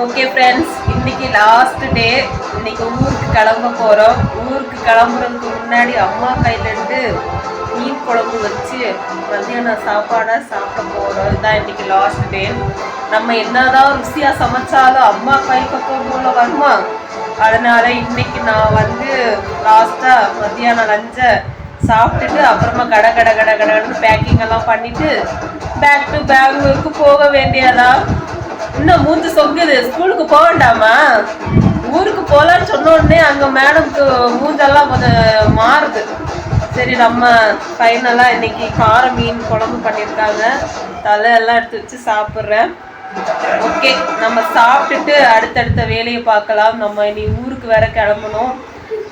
Okay friends இன்னைக்கு last day இன்னைக்கு ஊருக்கு கிளம்ப போகிறோம் ஊருக்கு கிளம்புறதுக்கு முன்னாடி அம்மா கையிலேருந்து மீன் குழம்பு வச்சு மத்தியானம் சாப்பாடாக சாப்பிட போகிறோம் இதுதான் இன்னைக்கு லாஸ்ட் டே நம்ம என்னதான் ருசியாக சமைச்சாலும் அம்மா கை பக்கம் போல வருமா? அதனால் இன்னைக்கு நான் வந்து லாஸ்ட்டாக மத்தியானம் லஞ்சை சாப்பிட்டுட்டு அப்புறமா கடை கடை கடை கடைன்னு பேக்கிங் எல்லாம் பண்ணிவிட்டு பேக் டு பெங்களூருக்கு போக வேண்டியதான் இன்னும் மூஞ்சி சொங்குது. ஸ்கூலுக்கு போக வேண்டாமா? ஊருக்கு போகலான்னு சொன்ன உடனே அங்கே மேடம்க்கு மூஞ்செல்லாம் கொஞ்சம் மாறுது. சரி நம்ம ஃபைனலாக இன்னைக்கு கார மீன் குழம்பு பண்ணியிருக்காங்க. தலை எல்லாம் எடுத்து வச்சு சாப்பிட்றேன். ஓகே நம்ம சாப்பிட்டுட்டு அடுத்தடுத்த வேலையை பார்க்கலாம். நம்ம இனி ஊருக்கு வேற கிளம்பணும்.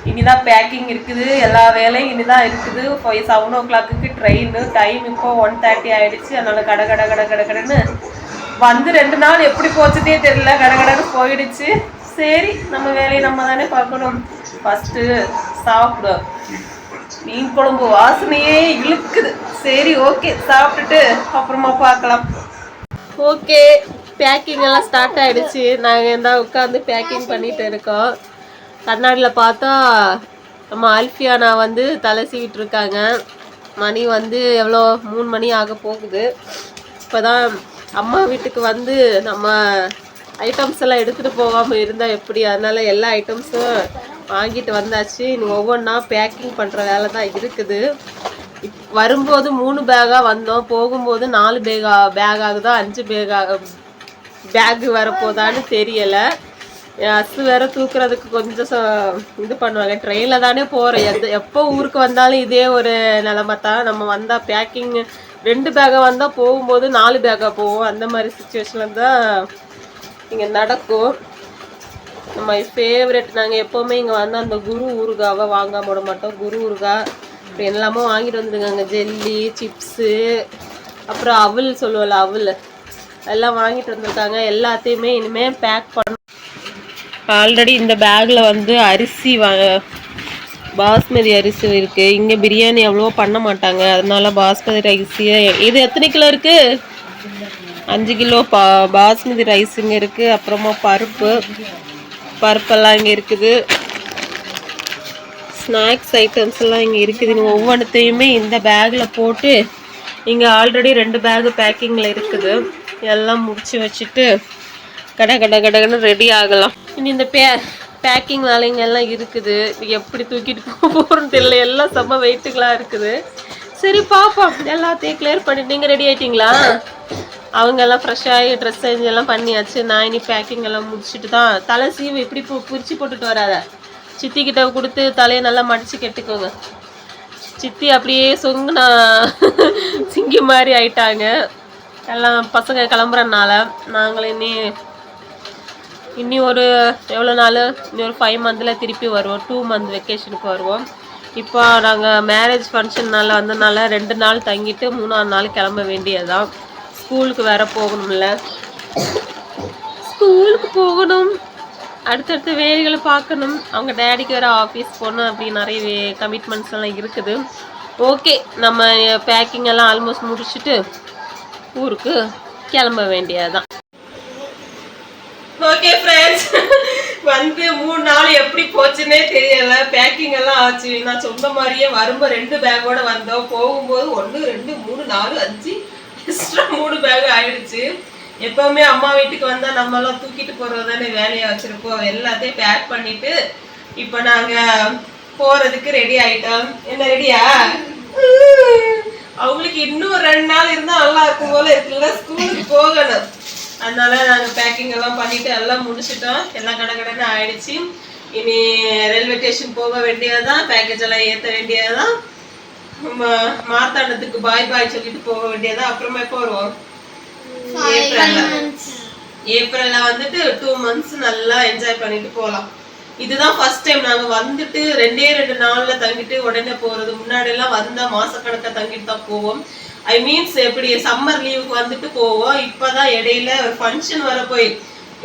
இனிதான் பேக்கிங் இருக்குது. எல்லா வேலையும் இனிதான் இருக்குது. Five seven o'clock train time இப்போ ஒன் தேர்ட்டி ஆயிடுச்சு. அதனால கட கட கட கட கடன்னு வந்து ரெண்டு நாள் எப்படி போச்சதே தெரியல கடகடன்னு போயிடுச்சு. சரி நம்ம வேலையை நம்ம தானே பார்க்கணும். ஃபஸ்ட்டு சாப்பிடும் மீன் குழம்பு வாசனையே இழுக்குது. சரி ஓகே சாப்பிட்டுட்டு அப்புறமா பார்க்கலாம். ஓகே பேக்கிங் எல்லாம் ஸ்டார்ட் ஆயிடுச்சு. நாங்கள் இருந்தால் உட்காந்து பேக்கிங் பண்ணிட்டு இருக்கோம். கண்ணாடியில் பார்த்தா நம்ம அல்ஃபியானா வந்து தலை சீவிட்டு இருக்காங்க. மணி வந்து எவ்வளோ? மூணு மணி ஆக போகுது. இப்போ தான் அம்மா வீட்டுக்கு வந்து நம்ம ஐட்டம்ஸ் எல்லாம் எடுத்துகிட்டு போகாமல் இருந்தால் எப்படி? அதனால் எல்லா ஐட்டம்ஸும் வாங்கிட்டு வந்தாச்சு. இனி ஒவ்வொன்றா பேக்கிங் பண்ணுற வேலை தான் இருக்குது. வரும்போது மூணு பேக்காக வந்தோம். போகும்போது நாலு பேகா பேக் ஆகுதா? அஞ்சு பேகாக பேகு வரப்போதான்னு தெரியலை. அசு வேற தூக்குறதுக்கு கொஞ்சம் ச- இது பண்ணுவாங்க. ட்ரெயினில் தானே போகிறோம் எந்த எப்போ ஊருக்கு வந்தாலும் இதே ஒரு நிலமை தான். நம்ம வந்தால் பேக்கிங் ரெண்டு பேக்காக வந்தால் போகும்போது நாலு பேக்காக போவோம் அந்த மாதிரி சுச்சுவேஷனில் தான் இங்கே நடக்கும். நம்ம ஃபேவரெட் நாங்கள் எப்போவுமே இங்கே வந்து அந்த குரு ஊறுகாவை வாங்காம விட மாட்டோம். குரு ஊறுகாய் இப்படி எல்லாமே வாங்கிட்டு வந்துருக்காங்க. ஜெல்லி சிப்ஸு அப்புறம் அவல் சொல்லுவோம்ல அவல். எல்லாம் வாங்கிட்டு வந்திருக்காங்க. எல்லாத்தையுமே இனிமேல் பேக் பண்ண ஆல்ரெடி இந்த பேக்கில் வந்து அரிசி வா பாஸ்மதி அரிசி இருக்குது இங்கே பிரியாணி அவ்வளோ பண்ண மாட்டாங்க. அதனால பாஸ்மதி ரைஸியே இது எத்தனை கிலோ இருக்குது அஞ்சு கிலோ பா பாஸ்மதி ரைஸ் இங்கே இருக்குது அப்புறமா பருப்பு. பருப்பெல்லாம் இங்கே இருக்குது. ஸ்நாக்ஸ் ஐட்டம்ஸ் எல்லாம் இங்கே இருக்குது. நீங்கள் ஒவ்வொன்றத்தையுமே இந்த பேக்கில் போட்டு இங்கே ஆல்ரெடி ரெண்டு பேகு பேக்கிங்கில் இருக்குது. எல்லாம் முடிச்சு வச்சுட்டு கடை கடை கடன்னு ரெடி ஆகலாம். இனி இந்த பே பேக்கிங் வேலைங்க எல்லாம் இருக்குது எப்படி தூக்கிட்டு போக போகிறோன்னு தெரியல. எல்லாம் செம்ம வெயிட்டுகளாக இருக்குது. சரி பார்ப்போம் எல்லாத்தையும் கிளியர் பண்ணிட்டு நீங்கள் ரெடி ஆயிட்டீங்களா? அவங்க எல்லாம் ஃப்ரெஷ்ஷாகி ட்ரெஸ் சேஞ்ச் எல்லாம் பண்ணியாச்சு. நான் இனி பேக்கிங் எல்லாம் முடிச்சுட்டு தான் தலை சீவு இப்படி பு பிரித்து போட்டுட்டு வராத. சித்தி கிட்ட கொடுத்து தலையை நல்லா மடித்து கெட்டுக்கோங்க. சித்தி அப்படியே சொங்குனா சிங்கி மாதிரி ஆயிட்டாங்க. எல்லாம் பசங்க கிளம்புறனால நாங்களும் இனி இன்னி ஒரு எவ்வளோ நாள்? இன்னி ஒரு ஃபைவ் மந்தில் திருப்பி வருவோம். டூ மந்த் வெக்கேஷனுக்கு வருவோம். இப்போ நாங்கள் மேரேஜ் ஃபங்க்ஷன்னால் வந்தனால ரெண்டு நாள் தங்கிட்டு மூணாவது நாள் கிளம்ப வேண்டியதுதான். ஸ்கூலுக்கு வேற போகணும்ல. ஸ்கூலுக்கு போகணும். அடுத்தடுத்த வேலைகளை பார்க்கணும். அவங்க டேடிக்கு வேறு ஆஃபீஸ் போகணும் அப்படி நிறைய கமிட்மெண்ட்ஸ் எல்லாம் இருக்குது. ஓகே நம்ம பேக்கிங் எல்லாம் ஆல்மோஸ்ட் முடிச்சுட்டு ஊருக்கு கிளம்ப வேண்டியதுதான் ஓகே ஃப்ரெண்ட்ஸ் வந்து மூணு நாள் எப்படி போச்சுன்னே தெரியல. பேக்கிங் எல்லாம் ஆச்சு. நான் சொன்ன மாதிரியே வரும்போது ரெண்டு பேக்கோட வந்தோம். போகும்போது ஒன்று ரெண்டு மூணு நாலு அஞ்சு எக்ஸ்ட்ரா மூணு பேக் ஆயிடுச்சு. எப்பவுமே அம்மா வீட்டுக்கு வந்தா நம்ம எல்லாம் தூக்கிட்டு போறது தானே வேலையை வச்சிருப்போம் எல்லாத்தையும் பேக் பண்ணிட்டு இப்போ நாங்க போறதுக்கு ரெடி ஆயிட்டோம். என்ன ரெடியா அவங்களுக்கு இன்னும் ஒரு ரெண்டு நாள் இருந்தா நல்லா இருக்கும் போல இருக்குல்ல. ஸ்கூலுக்கு போகணும். அதனால நாங்க பேக்கிங் எல்லாம் பண்ணிட்டு எல்லாம் முடிச்சிட்டோம். எல்லாம் கடை கடைன்னு ஆயிடுச்சு. இனி ரயில்வே ஸ்டேஷன் போக வேண்டியதுதான். பேக்கேஜ் எல்லாம் ஏத்த வேண்டியதுதான். ம- மார்த்தாண்டத்துக்கு பாய் பாய் சொல்லிட்டு போக வேண்டியதுதான். அப்புறமா எப்போ வருவோம்? ஏப்ரல்ல ஏப்ரல்ல வந்துட்டு டூ மந்த்ஸ் நல்லா என்ஜாய் பண்ணிட்டு போகலாம் இதுதான் ஃபர்ஸ்ட் டைம் நாங்க வந்துட்டு ரெண்டே ரெண்டு நாள்ல தங்கிட்டு உடனே போறது. முன்னாடி எல்லாம் வந்தா மாசக்கணக்கா தங்கிட்டு தான் போவோம். ஐ மீன்ஸ் எப்படி சம்மர் லீவுக்கு வந்துட்டு போவோம் இப்பதான் இடையில ஒரு ஃபங்க்ஷன் வர போய்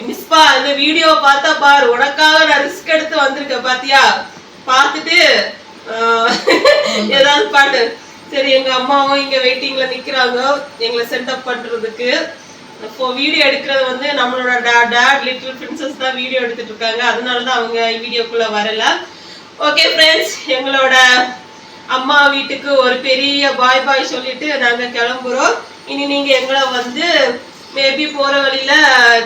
மிஸ்பா இந்த வீடியோ பார்த்தா பாரு உனக்காக நான் ரிஸ்க் எடுத்து வந்திருக்கேன் பாத்தியா? பார்த்துட்டு ஏதாவது பாட்டு சரி எங்க அம்மாவும் இங்க வெயிட்டிங்ல நிக்கிறாங்க எங்களை செட்டப் பண்றதுக்கு. இப்போ வீடியோ எடுக்கிறது வந்து நம்மளோட டேட் லிட்டில் பிரின்சஸ் தான் வீடியோ எடுத்துட்டு இருக்காங்க. அதனால தான் அவங்க வீடியோக்குள்ள வரல. ஓகே ஃப்ரெண்ட்ஸ் எங்களோட அம்மா வீட்டுக்கு ஒரு பெரிய பாய் பாய் சொல்லிட்டு நாங்க கிளம்புறோம். இனி நீங்க எங்களை வந்து மேபி போற வழியில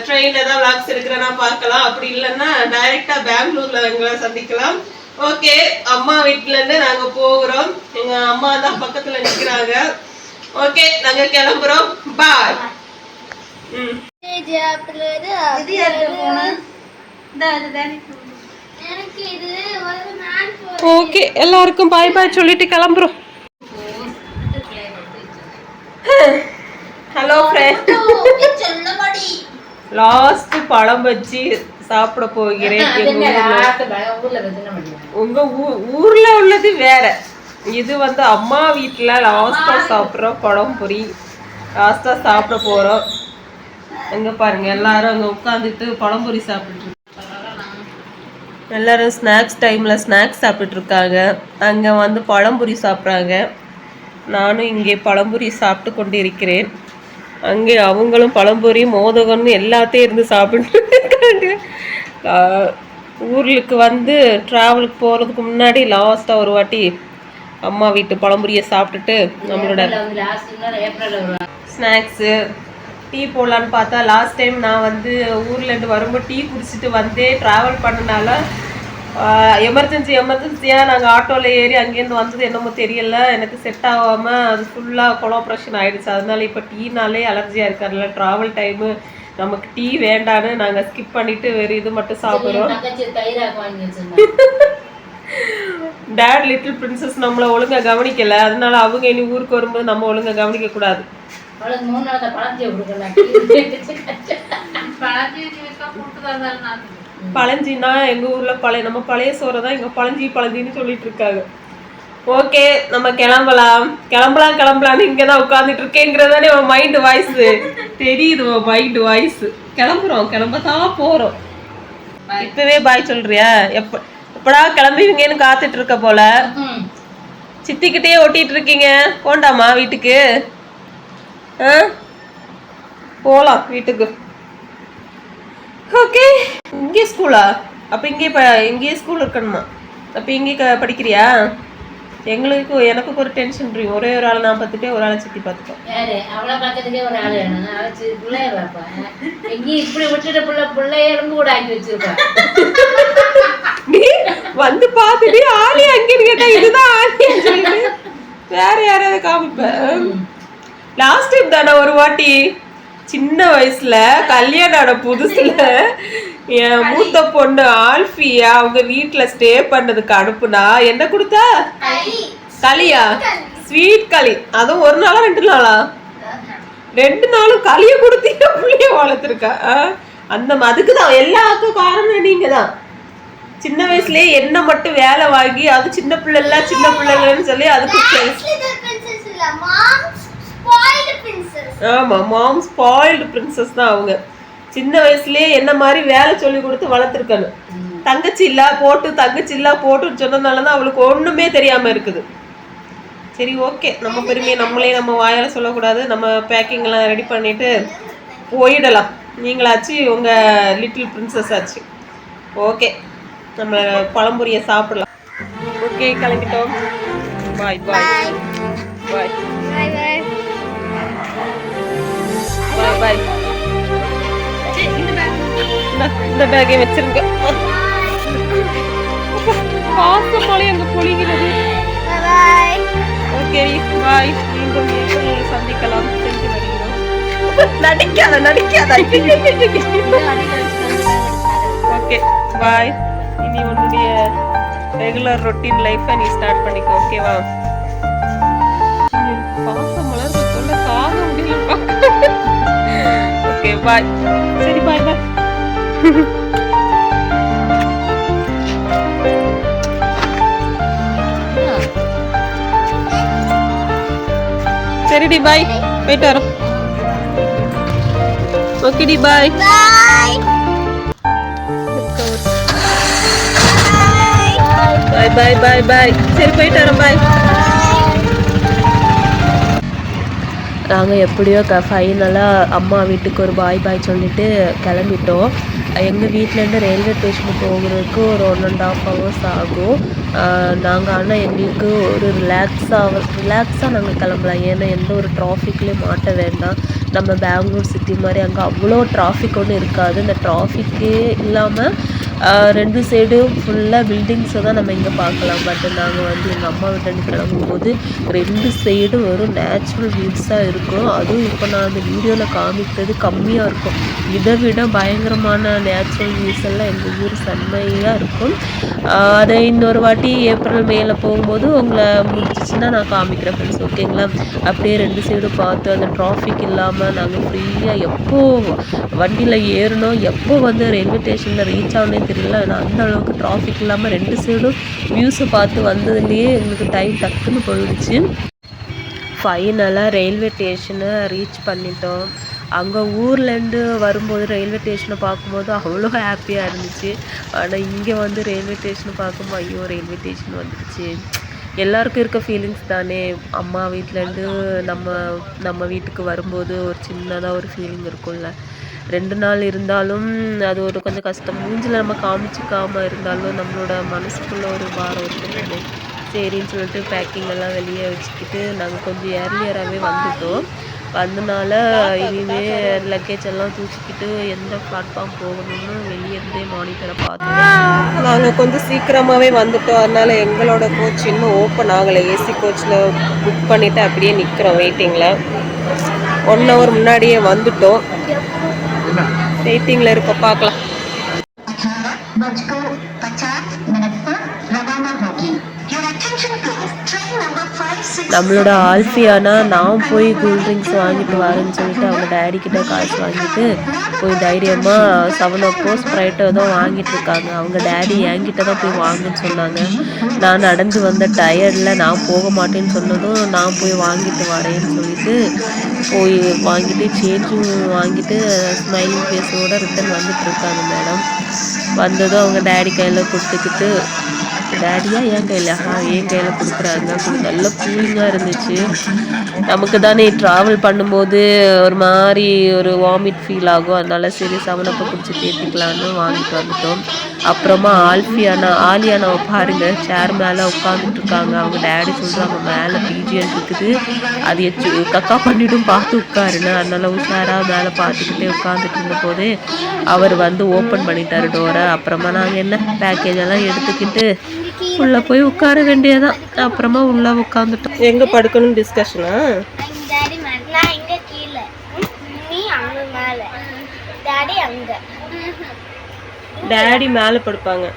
ட்ரெயின்ல தான் விளாக்ஸ் எடுக்கிறேன்னா பார்க்கலாம். அப்படி இல்லைன்னா டைரக்டா பெங்களூர்ல எங்களை சந்திக்கலாம். ஓகே அம்மா வீட்ல இருந்து நாங்க போகிறோம். எங்க அம்மா தான் பக்கத்துல நிக்கிறாங்க. ஓகே நாங்க கிளம்புறோம். பாய் ம். இது மேன் ஓகே எல்லாருக்கும் பாய் பாய் சொல்லிட்டு கிளம்புறோம். ஹலோ ஃப்ரெண்ட் லாஸ்ட் பழம் வச்சு சாப்பிட போகிறேன். எங்க ஊர்ல உங்க ஊர்ல உள்ளது வேற. இது வந்து அம்மா வீட்ல லாஸ்டா சாப்பிட்ற பழம் பொரி. லாஸ்டா சாப்பிட போறோம். அங்க பாருங்க எல்லாரும் அங்க உட்காந்துட்டு பழம்பொரி சாப்பிட்டு எல்லாரும் ஸ்நாக்ஸ் டைம்ல ஸ்நாக்ஸ் சாப்பிட்டுட்டு இருக்காங்க அங்க வந்து பழம்பொரி சாப்பிட்றாங்க. நானும் இங்கே பழம்பொரி சாப்பிட்டு கொண்டு இருக்கிறேன் அங்கே அவங்களும் பழம்பொரி மோதகம்னு எல்லாத்தையும் இருந்து சாப்பிட்டு இருக்காங்க ஊருக்கு வந்து ட்ராவலுக்கு போகிறதுக்கு முன்னாடி லாஸ்ட்டாக ஒரு வாட்டி அம்மா வீட்டு பழம்பொரியை சாப்பிட்டுட்டு நம்மளோட ஸ்நாக்ஸு டீ போடலான்னு பார்த்தா லாஸ்ட் டைம் நான் வந்து ஊர்லேருந்து வரும்போது டீ குடிச்சிட்டு வந்தே ட்ராவல் பண்ணனால எமர்ஜென்சி எமர்ஜென்சியாக நாங்கள் ஆட்டோவில் ஏறி அங்கேருந்து வந்தது என்னமோ தெரியல. எனக்கு செட் ஆகாமல் அது ஃபுல்லாக கொலோப்ரேஷன் ஆயிடுச்சு. அதனால இப்போ டீனாலே அலர்ஜியாக இருக்கார்ல ட்ராவல் டைமு நமக்கு டீ வேண்டான்னு நாங்கள் ஸ்கிப் பண்ணிட்டு வேறு இது மட்டும் சாப்பிட்றோம். டேட் லிட்டில் பிரின்சஸ் நம்மளை ஒழுங்கா கவனிக்கல. அதனால அவங்க இனி ஊருக்கு வரும்போது நம்ம பழஞ்சின்னா எங்க ஊர்ல பழைய நம்ம பழைய சோறை தான் இங்க பழஞ்சி பழஞ்சின்னு சொல்லிட்டு இருக்காங்க. ஓகே நம்ம கிளம்பலாம். கிளம்பலாம் கிளம்பலாம்னு இங்க தான் உட்காந்துட்டு இருக்கேங்கிறதானே உன் மைண்ட் வாய்ஸ் தெரியுது உன் மைண்ட் வாய்ஸ் கிளம்புறோம் கிளம்பத்தான் போறோம். இப்பவே பாய் சொல்றியா? எப்ப எப்படா கிளம்புவீங்கன்னு காத்துட்டு இருக்க போல. சித்திக்கிட்டே ஒட்டிட்டு இருக்கீங்க. போண்டாமா வீட்டுக்கு? போகலாம் வீட்டுக்கு ஓகே இங்கே ஸ்கூலா அப்போ இங்கே ப இங்கேயே ஸ்கூல் இருக்கணுமா அப்போ இங்கே க படிக்கிறியா எங்களுக்கு எனக்கு ஒரு டென்ஷன் இருக்கு ஒரே ஒரு ஆளை நான் பார்த்துட்டே ஒரு ஆளை சுற்றி பார்த்துட்டோம் யாரு அவளை பார்க்கறதுக்கே ஒரு ஆள் வேணும் அவச்சு பிள்ளைய பார்ப்பா எங்கேயும் இப்படி விட்டுட்டு பிள்ளை பிள்ளைய எலும்பு கூட ஆக்கி வச்சிருப்பா நீ வந்து பார்த்துட்டு ஆளி அங்கேன்னு கேட்டா இதுதான் சொல்லிட்டு வேற யாராவது காமிப்பேன் லாஸ்ட் டைம் தானே ஒரு வாட்டி சின்ன வயசுல கல்யாணம் ஆன புதுசுல என் மூத்த பொண்ணு ஆல்ஃபியா அவங்க வீட்ல ஸ்டே பண்ணதுக்கு அனுப்புனா என்ன கொடுத்தா? களியா? ஸ்வீட் களி. அதுவும் ஒரு நாளா ரெண்டு நாளா? ரெண்டு நாளும் களிய கொடுத்து என் புள்ளைய வளர்த்துருக்கா? அந்த ம- அதுக்குதான் எல்லாருக்கும் காரணம் நீங்க தான். சின்ன வயசுலயே என்ன மட்டும் வேலை வாங்கி அது சின்ன பிள்ளைல சின்ன பிள்ளைங்கன்னு சொல்லி அதுக்கு சே- princess. இல்ல mom's spoiled princess ஆமா மாம் ஸ்பாயில்டு பிரின்சஸ் தான் அவங்க. சின்ன வயசுலயே என்ன மாதிரி வேலை சொல்லி கொடுத்து வளர்த்துருக்கணும். தங்கச்சி இல்ல போட்டு தங்கச்சி இல்ல போட்டுன்னு சொன்னதுனால தான் அவளுக்கு ஒண்ணுமே தெரியாம இருக்குது. சரி ஓகே நம்ம பெருமையை நம்மளே நம்ம வாயால சொல்லக்கூடாது. நம்ம பேக்கிங் எல்லாம் ரெடி பண்ணிட்டு போயிடலாம். நீங்களாச்சு உங்க லிட்டில் பிரின்சஸ் ஆச்சு. ஓகே நம்ம பழம்புரியை சாப்பிடலாம். ஓகே கிளம்பிட்டோம். பாய் பாய் பாய் பாய் இந்த பேக்கை வச்சிருங்க. பாசம் மழை அங்க பொழிகிறது ஓகே பாய் மீண்டும் ஏப்ரலில் சந்திக்கலாம். சென்று வருகிறோம். நடிக்காத நடிக்காத. ஓகே பாய் இனி உன்னுடைய ரெகுலர் ரொட்டீன் லைஃப்பை நீ ஸ்டார்ட் பண்ணிக்கோ ஓகேவா பாசம் மலர் சொல்ல தாங்க முடியல ஓகே பாய் சரி பாய் பாய் சரிடி பாய் போயிட்டு வரோம் ஓகேடி பாய் bye பாய் பாய் பாய் பாய் சரி போயிட்டு வரோம் பாய் நாங்கள் எப்படியோ க ஃபைனலாக அம்மா வீட்டுக்கு ஒரு பாய் பாய் சொல்லிட்டு கிளம்பிட்டோம். எங்கள் வீட்டிலேருந்து ரயில்வே ஸ்டேஷனுக்கு போகிறதுக்கு ஒரு ஒன் அண்ட் ஆஃப் ஹவர்ஸ் ஆகும். நாங்கள் ஆனால் எங்களுக்கு ஒரு ரிலாக்ஸாக ரிலாக்ஸாக நாங்கள் கிளம்பலாம். ஏன்னா எந்த ஒரு டிராஃபிக்லேயும் மாட்ட வேண்டாம். நம்ம பெங்களூர் சிட்டி மாதிரி அங்கே அவ்வளோ டிராஃபிக் ஒன்றும் இருக்காது. இந்த டிராஃபிக்கே இல்லாமல் ரெண்டு சைடும் ஃபுல்லாக பில்டிங்ஸை தான் நம்ம இங்கே பார்க்கலாம். பட் நாங்கள் வந்து எங்கள் அம்மா வீட்டிலேருந்து கிளம்பும்போது ரெண்டு சைடும் வெறும் நேச்சுரல் வியூஸாக இருக்கும். அதுவும் இப்போ நான் அந்த வீடியோவில் காமிக்கிறது கம்மியாக இருக்கும். இதை விட பயங்கரமான நேச்சுரல் வியூஸ் எல்லாம் எங்கள் ஊர் செம்மையாக இருக்கும். அதை இன்னொரு வாட்டி ஏப்ரல் மேல போகும்போது உங்களை முடிச்சிச்சுன்னா நான் காமிக்கிறேன் ஃப்ரெண்ட்ஸ் ஓகேங்களா அப்படியே ரெண்டு சைடும் பார்த்து அந்த டிராஃபிக் இல்லாமல் நாங்கள் ஃப்ரீயாக எப்போ வண்டியில் ஏறணும் எப்போ வந்து ரயில்வே ஸ்டேஷனில் ரீச் ஆகணும் தெரியல. ஆனால் அந்த அளவுக்கு டிராஃபிக் இல்லாமல் ரெண்டு சைடும் வியூஸை பார்த்து வந்ததுலேயே எங்களுக்கு டைம் டக்குன்னு போயிடுச்சு. ஃபைனலாக ரயில்வே ஸ்டேஷனை ரீச் பண்ணிட்டோம். அங்கே ஊர்லேருந்து வரும்போது ரயில்வே ஸ்டேஷனை பார்க்கும்போது அவ்வளோ ஹாப்பியாக இருந்துச்சு. ஆனால் இங்கே வந்து ரயில்வே ஸ்டேஷனை பார்க்கும்போது ஐயோ ரயில்வே ஸ்டேஷன் வந்துடுச்சு. எல்லாருக்கும் இருக்க ஃபீலிங்ஸ் தானே. அம்மா வீட்டிலேருந்து நம்ம நம்ம வீட்டுக்கு வரும்போது ஒரு சின்னதாக ஒரு ஃபீலிங் இருக்கும்ல. ரெண்டு நாள் இருந்தாலும் அது ஒரு கொஞ்சம் கஷ்டம். மூஞ்சில் நம்ம காமிச்சிக்காமல் இருந்தாலும் நம்மளோட மனசுக்குள்ள ஒரு பாரம் இருக்கும் சரின்னு சொல்லிட்டு பேக்கிங் எல்லாம் வெளியே வச்சுக்கிட்டு நாங்கள் கொஞ்சம் ஏர்லியராகவே வந்துட்டோம். வந்தனால இனிமே லக்கேஜ் எல்லாம் தூக்கிக்கிட்டு எந்த பிளாட்ஃபார்ம் போகணும்னு வெளியே இருந்தே மானிட்டரை பார்த்தோம் நாங்கள் கொஞ்சம் சீக்கிரமாகவே வந்துட்டோம். அதனால எங்களோட கோச் இன்னும் ஓப்பன் ஆகலை. ஏசி கோச்சில் புக் பண்ணிவிட்டு அப்படியே நிற்கிறோம் வெயிட்டிங்கில் ஒன் ஹவர் முன்னாடியே வந்துட்டோம். வெயிட்டிங்கில் இருக்க பார்க்கலாம். நம்மளோட ஆல்ஃபியானா நான் போய் கூல் ட்ரிங்க்ஸ் வாங்கிட்டு வரேன்னு சொல்லிட்டு அவங்க டேடி கிட்ட காசு வாங்கிட்டு போய் தைரியமாக செவன் அப்போ ஸ்ப்ரைட்டோ தான் வாங்கிட்டு இருக்காங்க. அவங்க டேடி என்கிட்ட தான் போய் வாங்குன்னு சொன்னாங்க. நான் நடந்து வந்த டயர்டில் நான் போக மாட்டேன்னு சொன்னதும் நான் போய் வாங்கிட்டு வரேன்னு சொல்லிட்டு போய் வாங்கிட்டு சேஞ்சும் வாங்கிட்டு ஸ்மைலிங் ஃபேஸோட ரிட்டன் வந்துட்டு இருக்காங்க மேடம் வந்ததும் அவங்க டேடி கையில் கொடுத்துக்கிட்டு டேடியா என் கையில் ஆ என் கையில் கொடுக்குறாங்க கொஞ்சம் நல்ல கூலிங்காக இருந்துச்சு. நமக்கு தானே ட்ராவல் பண்ணும்போது ஒரு மாதிரி ஒரு வாமிட் ஃபீல் ஆகும். அதனால சரி செவனப்பை குடிச்சு தேர்த்திக்கலான்னு வாங்கிட்டு வந்துட்டோம். அப்புறமா ஆல்ஃபியானா ஆலியானாவை பாருங்கள் சேர் மேலே உட்காந்துட்டு இருக்காங்க. அவங்க டேடி சொல்கிறாங்க மேலே பிஜிஎன் இருக்குது அது எச்சு கக்கா பண்ணிட்டும் பார்த்து உட்காருன்னு. அதனால உஷாராக மேலே பார்த்துக்கிட்டே உட்காந்துட்டு இருந்த அவர் வந்து ஓப்பன் பண்ணிட்டாரு டோரை அப்புறமா நாங்கள் என்ன பேக்கேஜ் எல்லாம் எடுத்துக்கிட்டு உள்ள போய் உட்கார வேண்டியதான் அப்புறமா உள்ள உட்காந்துட்டோம் எங்க படுக்கணும் டிஸ்கஷனா டாடி மேல. நான் இங்க கீழே? நீ அங்க மேல. டாடி அங்க. டேடி மேல படுப்பாங்க.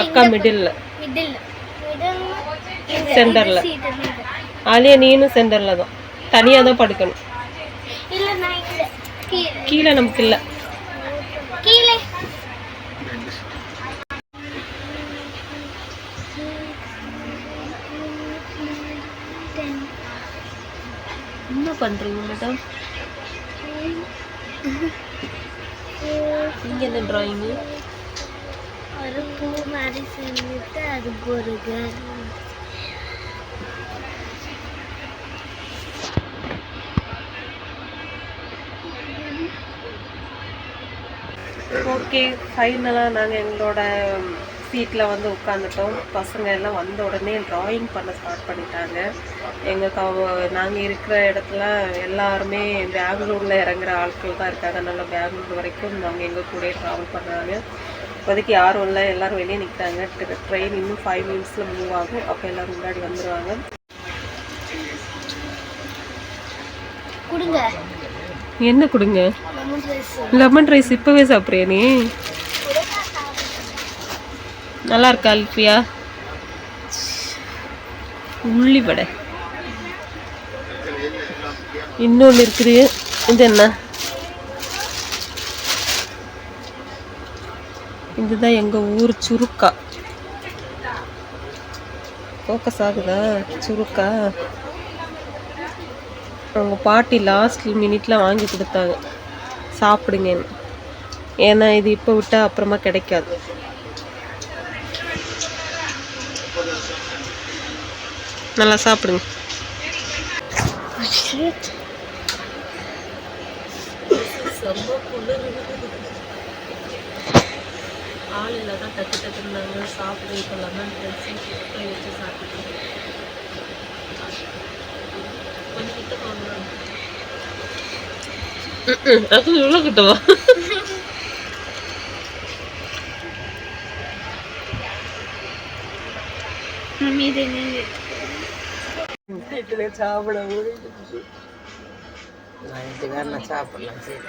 அக்கா மிடில்ல மிடில் மிடில் சென்டர்ல ஆலியா நீனும் சென்டர்ல தான். தனியா தான் படுக்கணும். இல்ல நான் இங்க கீழே. கீழே நமக்கு இல்லை கீழே என்ன பண்றீங்க மேடம் நீங்க என்ன டிராயிங்கு ஒரு பூ மாதிரி செஞ்சுட்டு அதுக்கு ஒரு கேர் ஓகே ஃபைனலாக நாங்கள் எங்களோட சீட்டில் வந்து உட்காந்துட்டோம் பசங்க எல்லாம் வந்த உடனே ட்ராயிங் பண்ண ஸ்டார்ட் பண்ணிட்டாங்க. எங்கள் கவ நாங்கள் இருக்கிற இடத்துல எல்லாருமே பெங்களூரில் இறங்குற ஆட்கள் தான் இருக்காங்க. அதனால பெங்களூர் வரைக்கும் அவங்க எங்கள் கூடயே ட்ராவல் பண்ணுறாங்க இப்போதைக்கு யாரும் இல்லை. எல்லாரும் வெளியே நிற்கிறாங்க ட்ரெயின் இன்னும் ஃபைவ் மினிட்ஸில் மூவ் ஆகும். அப்போ எல்லோரும் முன்னாடி வந்துடுவாங்க கொடுங்க. என்ன கொடுங்க? லெமன் ரைஸ் லெமன் ரைஸ் இப்போவே சாப்பிட்றியா நீ? நல்லா இருக்கா அல்ஃபியா உள்ளி வடை. இன்னொன்று இருக்குது. இது என்ன? இதுதான் எங்கள் ஊர் சுருக்கா. ஃபோக்கஸ் ஆகுதா? சுருக்கா? அவங்க பாட்டி லாஸ்ட் மினிட்ல வாங்கி கொடுத்தாங்க. சாப்பிடுங்கன்னு. ஏன்னா இது இப்போ விட்டால் அப்புறமா கிடைக்காது. நல்லா சாப்பிடுங்க. ரொம்ப குளிர். ஆள் இல்லை தான் டக்கு டக்குன்னாங்க சாப்பிட இப்போ லெமன் ரைஸ் வச்சு சாப்பிட்டு கொஞ்சம் கிட்ட போகணும் அது இவ்வளோ கிட்டவா? மீது நீங்க வீட்டில் சாப்பிட முடியுது நைட்டு வேற சாப்பிடலாம் சரி.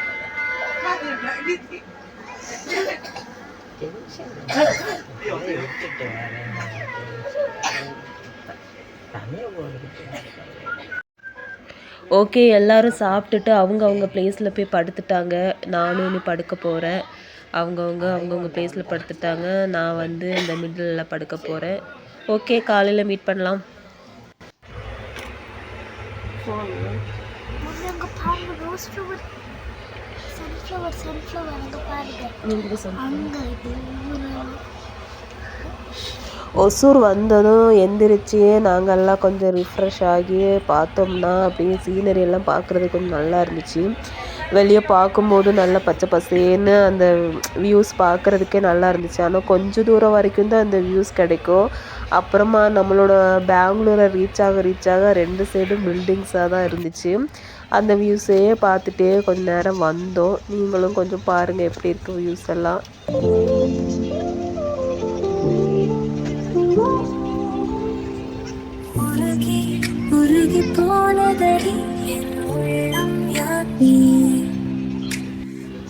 ஓகே எல்லாரும் சாப்பிட்டுட்டு அவங்க அவங்க பிளேஸில் போய் படுத்துட்டாங்க. நானும் இனி படுக்க போகிறேன் அவங்கவுங்க அவங்கவுங்க பிளேஸில் படுத்துட்டாங்க. நான் வந்து இந்த மிடில் படுக்க போகிறேன் ஓகே காலையில் மீட் பண்ணலாம். அங்க பாருங்க ரோஸ் ஃப்ளவர் சன்ஃப்ளவர் சன்ஃப்ளவர் பாருங்க ஒசூர் வந்ததும் எந்திரிச்சு நாங்கள்லாம் கொஞ்சம் ரிஃப்ரெஷ் ஆகி பார்த்தோம்னா அப்படியே சீனரி எல்லாம் பார்க்குறது கொஞ்சம் நல்லா இருந்துச்சு. வெளியே பார்க்கும்போது நல்லா பச்சை பசேன்னு அந்த வியூஸ் பார்க்குறதுக்கே நல்லா இருந்துச்சு. ஆனால் கொஞ்சம் தூரம் வரைக்கும் தான் அந்த வியூஸ் கிடைக்கும். அப்புறமா நம்மளோட பெங்களூரை ரீச் ஆக ரீச் ஆக ரெண்டு சைடும் பில்டிங்ஸாக தான் இருந்துச்சு. அந்த வியூஸையே பார்த்துட்டே கொஞ்ச நேரம் வந்தோம். நீங்களும் கொஞ்சம் பாருங்கள் எப்படி இருக்கு வியூஸ் எல்லாம். உருகி போனதடி உள்ளம் யாத்தி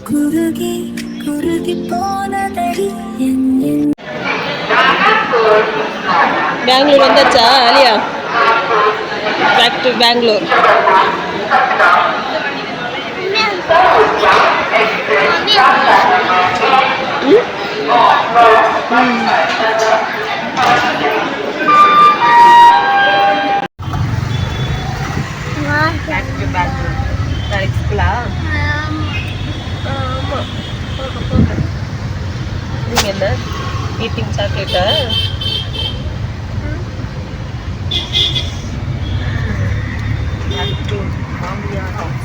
குருகி குருகி போனதடி என் என் பெங்களூர் வந்தாச்சா அலியா back to Bangalore back to Bangalore நாளைக்கு ஸ்கூலா நீங்கள் என்ன? ஈட்டிங் சாக்லேட்டா Back to Mambia House.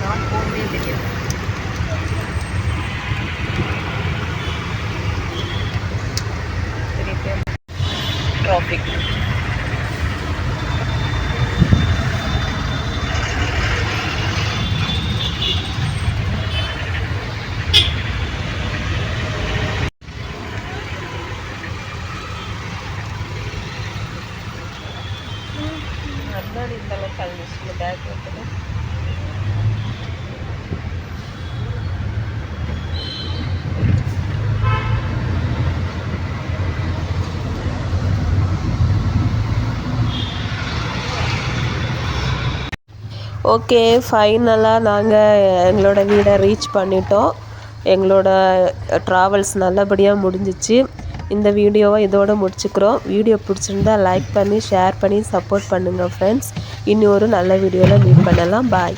நான் போகவே தெரியாது பெரிய டிராஃபிக் முன்னாடி இந்த அளவுக்கு இருந்துச்சு பேக் வைக்கிறது ஓகே ஃபைனலாக நாங்கள் எங்களோட வீடை ரீச் பண்ணிட்டோம். எங்களோட ட்ராவல்ஸ் நல்லபடியாக முடிஞ்சிச்சு. இந்த வீடியோவை இதோடு முடிச்சுக்கிறோம். வீடியோ பிடிச்சிருந்தா லைக் பண்ணி ஷேர் பண்ணி சப்போர்ட் பண்ணுங்கள் ஃப்ரெண்ட்ஸ் இன்னொரு நல்ல வீடியோவில் மீட் பண்ணலாம். பாய்